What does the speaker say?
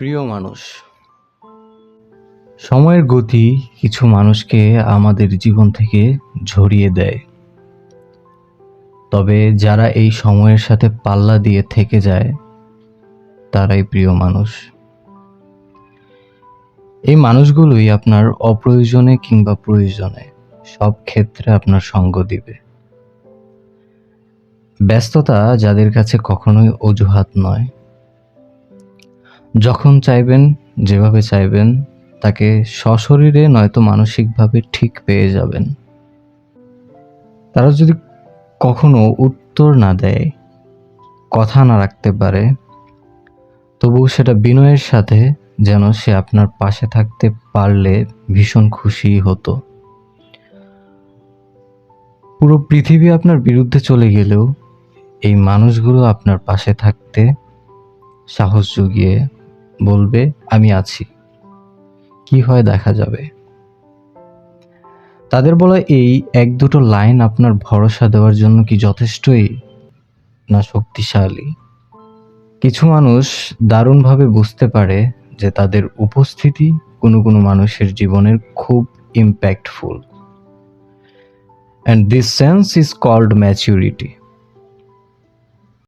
প্রিয় মানুষ, সময়ের গতি কিছু মানুষকে আমাদের জীবন থেকে ঝরিয়ে দেয়। তবে যারা এই সময়ের সাথে পাল্লা দিয়ে থেকে যায়, তারাই প্রিয় মানুষ। এই মানুষগুলোই আপনার অপ্রয়োজনে কিংবা প্রয়োজনে সব ক্ষেত্রে আপনার সঙ্গ দিবে। ব্যস্ততা যাদের কাছে কখনোই অজুহাত নয়। যখন চাইবেন, যেভাবে চাইবেন, তাকে সশরীরে নয়তো মানসিকভাবে ঠিক পেয়ে যাবেন। তারা যদি কখনো উত্তর না দেয়, কথা না রাখতে পারে, তবুও সেটা বিনয়ের সাথে যেন সে আপনার পাশে থাকতে পারলে ভীষণ খুশি হতো। পুরো পৃথিবী আপনার বিরুদ্ধে চলে গেলেও এই মানুষগুলো আপনার পাশে থাকতে সাহস জুগিয়ে বলবে, আমি আছি। কি হয় দেখা যাবে? তাদের বলা এই এক দুটো লাইন আপনার ভরসা দেওয়ার জন্য কি যথেষ্টই না শক্তিশালী? কিছু মানুষ দারুণভাবে বুঝতে পারে যে তাদের উপস্থিতি কোনো কোনো মানুষের জীবনের খুব impactful and this sense is called maturity